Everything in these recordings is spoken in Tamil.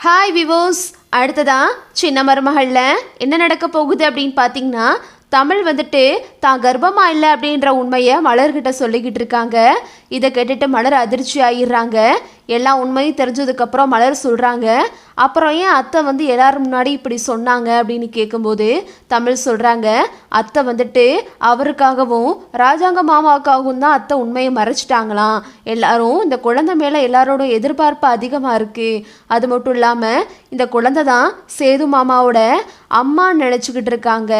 ஹாய் விவோஸ் அடுத்ததா சின்ன மருமகளில் என்ன நடக்க போகுது அப்படின்னு பார்த்தீங்கன்னா தமிழ் வந்துட்டு தான் கர்ப்பமாக இல்லை அப்படின்ற உண்மையை மலர்கிட்ட சொல்லிக்கிட்டு இருக்காங்க. இதை கேட்டுட்டு மலர் அதிர்ச்சி ஆயிடுறாங்க எல்லா உண்மையும் தெரிஞ்சதுக்கப்புறம் மலர் சொல்கிறாங்க அப்புறம் ஏன் அத்தை வந்து எல்லாரும் முன்னாடி இப்படி சொன்னாங்க அப்படின்னு கேட்கும்போது தமிழ் சொல்கிறாங்க அத்தை வந்துட்டு அவருக்காகவும் ராஜாங்க மாமாவுக்காகவும் தான் அத்தை உண்மையை மறைச்சிட்டாங்களாம். எல்லாரும் இந்த குழந்தை மேலே எல்லாரோட எதிர்பார்ப்பு அதிகமாக இருக்குது அது மட்டும் இல்லாமல் இந்த குழந்தை தான் சேது மாமாவோட அம்மான்னு நினச்சிக்கிட்டு இருக்காங்க.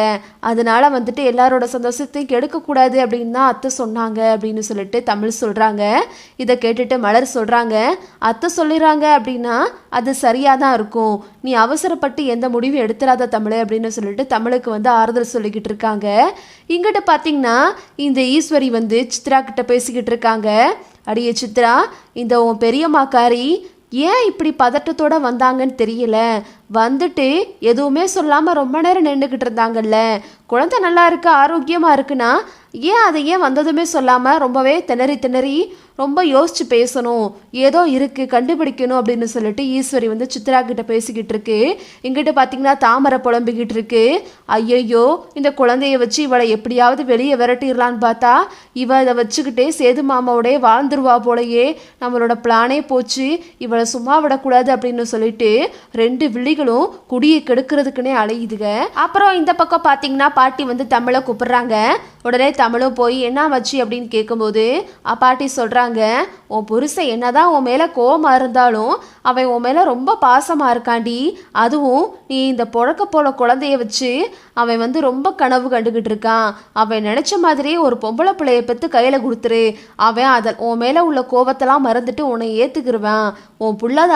அதனால வந்துட்டு எல்லாரோட சந்தோஷத்தையும் கெடுக்கக்கூடாது அப்படின்னு தான் அத்தை சொன்னாங்க அப்படின்னு சொல்லிட்டு தமிழ் சொல்கிறாங்க இதை கேட்டுட்டு மலர் சொல்கிறாங்க அத்தை சொல்லிடுறாங்க அப்படின்னா அது சரியாக தான் இருக்கும். நீ அவசரப்பட்டு எந்த முடிவும் எடுத்துடாத தமிழ் அப்படின்னு சொல்லிட்டு தமிழுக்கு வந்து ஆறுதல் சொல்லிக்கிட்டு இருக்காங்க. இங்கிட்ட பார்த்தீங்கன்னா இந்த ஈஸ்வரி வந்து சித்ரா கிட்ட பேசிக்கிட்டு இருக்காங்க. அடியே சித்ரா இந்த உன் பெரியம்மாக்காரி ஏன் இப்படி பதட்டத்தோட வந்தாங்கன்னு தெரியல. வந்துட்டு எதுவுமே சொல்லாமல் ரொம்ப நேரம் நின்றுக்கிட்டு இருந்தாங்கல்ல? குழந்தை நல்லா இருக்கு ஆரோக்கியமாக இருக்குன்னா ஏன் அதை ஏன் வந்ததுமே சொல்லாமல் ரொம்பவே திணறி திணறி ரொம்ப யோசிச்சு பேசணும். ஏதோ இருக்கு கண்டுபிடிக்கணும் அப்படின்னு சொல்லிட்டு ஈஸ்வரி வந்து சித்ரா கிட்ட பேசிக்கிட்டு இருக்கு. இங்கிட்ட பார்த்தீங்கன்னா தாமரை புலம்பிக்கிட்டு இருக்கு. ஐயையோ இந்த குழந்தைய வச்சு இவளை எப்படியாவது வெளியே விரட்டிடலான்னு பார்த்தா இவ இதை வச்சுக்கிட்டே சேது மாமாவோடய வாழ்ந்துருவா போலயே. நம்மளோட பிளானே போச்சு. இவளை சும்மா விடக்கூடாது அப்படின்னு சொல்லிட்டு ரெண்டு விழிகளும் குடியை கெடுக்கிறதுக்குன்னே அலையுதுக. அப்புறம் இந்த பக்கம் பார்த்தீங்கன்னா பாட்டி வந்து தமிழை கூப்பிடுறாங்க. உடனே தமிழும் போய் என்ன வச்சு அப்படின்னு கேட்கும்போது பாட்டி சொல்கிறாங்க உன் புருஷன் என்னதான் உன் மேலே கோவமாக இருந்தாலும் அவன் உன் மேலே ரொம்ப பாசமாக இருக்காண்டி. அதுவும் நீ இந்த புழக்க போல குழந்தைய வச்சு அவன் வந்து ரொம்ப கனவு கண்டுகிட்டு இருக்கான். அவன் நினச்ச மாதிரியே ஒரு பொம்பளை பிள்ளைய பெற்று கையில் கொடுத்துரு. அவன் அதை உன் மேலே உள்ள கோவத்தெல்லாம் மறந்துட்டு உன்னை ஏற்றுக்கிருவான் உன் புள்ளதான்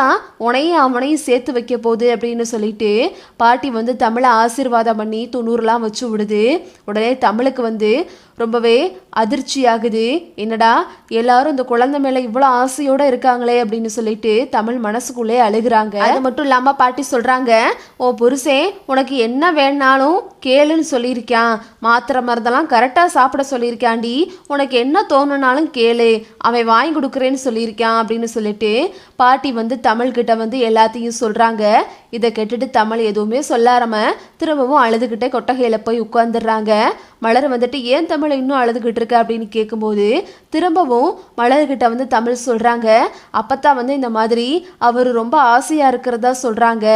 தான் அவனையும் சேர்த்து வைக்க போகுது அப்படின்னு சொல்லிட்டு பாட்டி வந்து தமிழை ஆசீர்வாதம் பண்ணி துண்ணூறுலாம் வச்சு விடுது. உடனே தமிழுக்கு வந்து ரொம்பவே அதிர்ச்சி ஆகுது என்னடா எல்லாரும் இந்த குழந்தை மேல இவ்வளோ ஆசையோட இருக்காங்களே அப்படின்னு சொல்லிட்டு தமிழ் மனசுக்குள்ளே அழுகுறாங்க. அது மட்டும் இல்லாம பாட்டி சொல்றாங்க ஓ புருஷே உனக்கு என்ன வேணாலும் கேளுன்னு சொல்லியிருக்கான். மாத்திரை மருந்தெல்லாம் கரெக்டாக சாப்பிட சொல்லியிருக்காண்டி. உனக்கு என்ன தோணுனாலும் கேளு. அவன் வாங்கி கொடுக்குறேன்னு சொல்லியிருக்கான் அப்படின்னு சொல்லிட்டு பாட்டி வந்து தமிழ்கிட்ட வந்து எல்லாத்தையும் சொல்றாங்க. இதை கேட்டுட்டு தமிழ் எதுவுமே சொல்லாரம திரும்பவும் அழுதுகிட்டே கொட்டகையில போய் உட்காந்துடுறாங்க மலர் வந்துட்டு ஏன் தமிழை இன்னும் அழுதுகிட்டு இருக்க? அப்படின்னு கேட்கும்போது திரும்பவும் மலர்கிட்ட வந்து தமிழ் சொல்றாங்க. அப்பத்தான் வந்து இந்த மாதிரி அவர் ரொம்ப ஆசையாக இருக்கிறதா சொல்கிறாங்க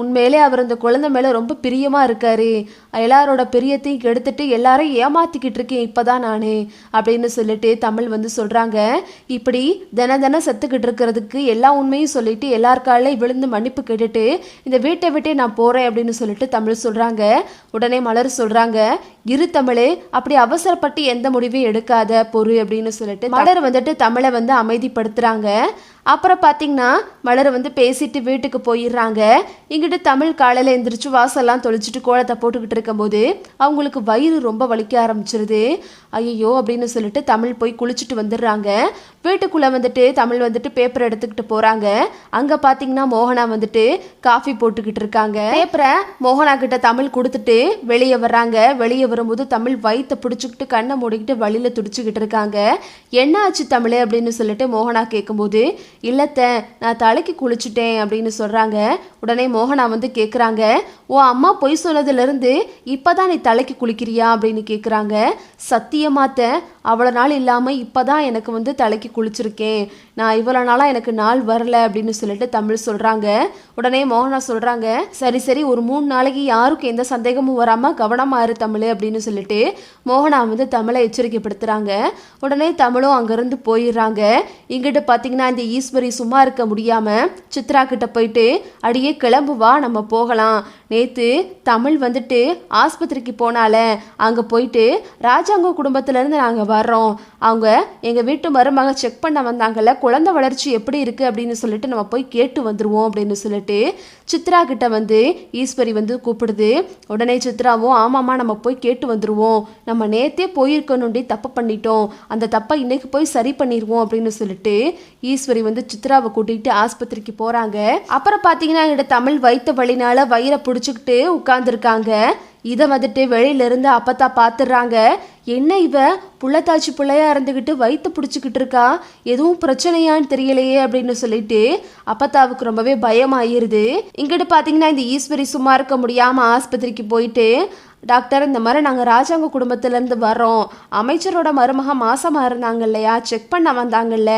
உண்மையிலே அவர் இந்த குழந்தை மேல ரொம்ப பிரியமா இருக்காரு. எல்லாரோட பிரியத்தையும் கெடுத்துட்டு எல்லாரையும் ஏமாத்திக்கிட்டு இருக்கேன் இப்பதான் நானு அப்படின்னு சொல்லிட்டு தமிழ் வந்து சொல்றாங்க. இப்படி தின தினம் செத்துக்கிட்டு இருக்கிறதுக்கு எல்லா உண்மையும் சொல்லிட்டு எல்லார் காலையும் விழுந்து மன்னிப்பு கேட்டுட்டு இந்த வீட்டை விட்டே நான் போறேன் அப்படின்னு சொல்லிட்டு தமிழ் சொல்றாங்க. உடனே மலர் சொல்றாங்க இரு தமிழே அப்படி அவசரப்பட்டு எந்த முடிவையும் எடுக்காத பொறு அப்படின்னு சொல்லிட்டு மலர் வந்துட்டு தமிழை வந்து அமைதிப்படுத்துறாங்க. அப்புறம் பார்த்தீங்கன்னா மலர் வந்து பேசிட்டு வீட்டுக்கு போயிடுறாங்க. இங்கிட்டு தமிழ் காலையில் எழுந்திரிச்சு வாசல்லாம் தொளிச்சிட்டு கோலத்தை போட்டுக்கிட்டு இருக்கும்போது அவங்களுக்கு வயிறு ரொம்ப வலிக்க ஆரம்பிச்சிருது. ஐயோ அப்படின்னு சொல்லிட்டு தமிழ் போய் குளிச்சுட்டு வந்துடுறாங்க. வீட்டுக்குள்ளே வந்துட்டு தமிழ் வந்துட்டு பேப்பர் எடுத்துக்கிட்டு போகிறாங்க அங்கே பார்த்தீங்கன்னா மோகனா வந்துட்டு காஃபி போட்டுக்கிட்டு இருக்காங்க. பேப்பரை மோகனா கிட்ட தமிழ் கொடுத்துட்டு வெளியே வர்றாங்க. வெளியே வரும்போது தமிழ் வயிற்றை பிடிச்சிக்கிட்டு கண்ணை மூடிக்கிட்டு வழியில் துடிச்சுக்கிட்டு இருக்காங்க. என்ன ஆச்சு தமிழ்? அப்படின்னு சொல்லிட்டு மோகனா கேட்கும்போது இல்லத்த நான் தலைக்கு குளிச்சுட்டேன் அப்படின்னு சொல்கிறாங்க உடனே மோகனா வந்து கேட்குறாங்க உன் அம்மா பொய் சொன்னதுலேருந்து இப்போதான் நீ தலைக்கு குளிக்கிறியா? அப்படின்னு கேட்குறாங்க சத்தியமாத்த அவ்வளோ நாள் இல்லாமல் இப்போ தான் எனக்கு வந்து தலைக்கு குளிச்சிருக்கேன். நான் இவ்வளோ நாளாக எனக்கு நாள் வரல அப்படின்னு சொல்லிட்டு தமிழ் சொல்கிறாங்க உடனே மோகனா சொல்கிறாங்க சரி சரி ஒரு மூணு நாளைக்கு யாருக்கும் எந்த சந்தேகமும் வராமல் கவனமாக இரு தமிழ் அப்படின்னு சொல்லிட்டு மோகனா வந்து தமிழை எச்சரிக்கைப்படுத்துகிறாங்க உடனே தமிழும் அங்கேருந்து போயிடுறாங்க. இங்கிட்ட பார்த்தீங்கன்னா இந்த ஈஸ்வரி சும்மா இருக்க முடியாமல் சித்ரா கிட்ட போயிட்டு அடியே கிளம்பு வா நம்ம போகலாம். நேற்று தமிழ் வந்துட்டு ஆஸ்பத்திரிக்கு போனால அங்கே போயிட்டு ராஜாங்க குடும்பத்திலேருந்து நாங்கள் வர்றோம். அவங்க எங்கள் வீட்டு மருமக செக் பண்ண வந்தாங்கல்ல குழந்தை வளர்ச்சி எப்படி இருக்குது அப்படின்னு சொல்லிட்டு நம்ம போய் கேட்டு வந்துடுவோம் அப்படின்னு சொல்லிட்டு சித்ரா கிட்ட வந்து ஈஸ்வரி வந்து கூப்பிடுது. உடனே சித்ராவும் ஆமாம்மா நம்ம போய் கேட்டு வந்துடுவோம் நம்ம நேத்தே போயிருக்கணுண்டி தப்பு பண்ணிட்டோம். அந்த தப்பை இன்னைக்கு போய் சரி பண்ணிடுவோம் அப்படின்னு சொல்லிட்டு ஈஸ்வரி வந்து சித்ராவை கூட்டிகிட்டு ஆஸ்பத்திரிக்கு போகிறாங்க அப்புறம் பார்த்தீங்கன்னா எங்கிட்ட தமிழ் வைத்த வழினால வயிறை பிடிச்சிக்கிட்டு உட்காந்துருக்காங்க இதை வந்துட்டு வெளியிலேருந்து அப்பத்தா பார்த்துடுறாங்க என்ன இவ? புள்ளத்தாச்சி பிள்ளையா இருந்துக்கிட்டு வயிற்று பிடிச்சிக்கிட்டு இருக்கா? எதுவும் பிரச்சனையான்னு தெரியலையே அப்படின்னு சொல்லிட்டு அப்பத்தாவுக்கு ரொம்பவே பயமாயிருது. இங்கிட்டு பார்த்தீங்கன்னா இந்த ஈஸ்வரி சும்மா இருக்க முடியாமல் ஆஸ்பத்திரிக்கு போயிட்டு டாக்டர் இந்த மாதிரி நாங்கள் ராஜாங்க குடும்பத்திலேருந்து வரோம் அமைச்சரோட மருமக மாசமாக இருந்தாங்க இல்லையா? செக் பண்ண வந்தாங்கல்ல.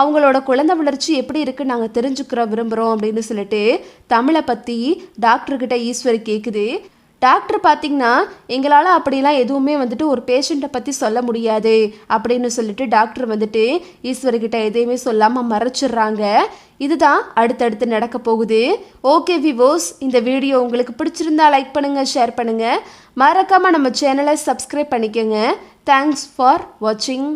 அவங்களோட குழந்தை வளர்ச்சி எப்படி இருக்குன்னு நாங்கள் தெரிஞ்சுக்கிற விரும்புகிறோம் அப்படின்னு சொல்லிட்டு தமிழை பற்றி டாக்டர்கிட்ட ஈஸ்வரி கேட்குது டாக்டர் பார்த்தீங்கன்னா எங்களால் அப்படிலாம் எதுவுமே வந்துட்டு ஒரு பேஷண்ட்டை பற்றி சொல்ல முடியாது அப்படின்னு சொல்லிட்டு டாக்டர் வந்துட்டு ஈஸ்வர்கிட்ட எதையுமே சொல்லாமல் மறைச்சிடுறாங்க. இதுதான் அடுத்தடுத்து நடக்க போகுது. ஓகே விவோஸ் இந்த வீடியோ உங்களுக்கு பிடிச்சிருந்தா லைக் பண்ணுங்கள் ஷேர் பண்ணுங்கள் மறக்காமல் நம்ம சேனலை சப்ஸ்கிரைப் பண்ணிக்கோங்க. தேங்க்ஸ் ஃபார் வாட்சிங்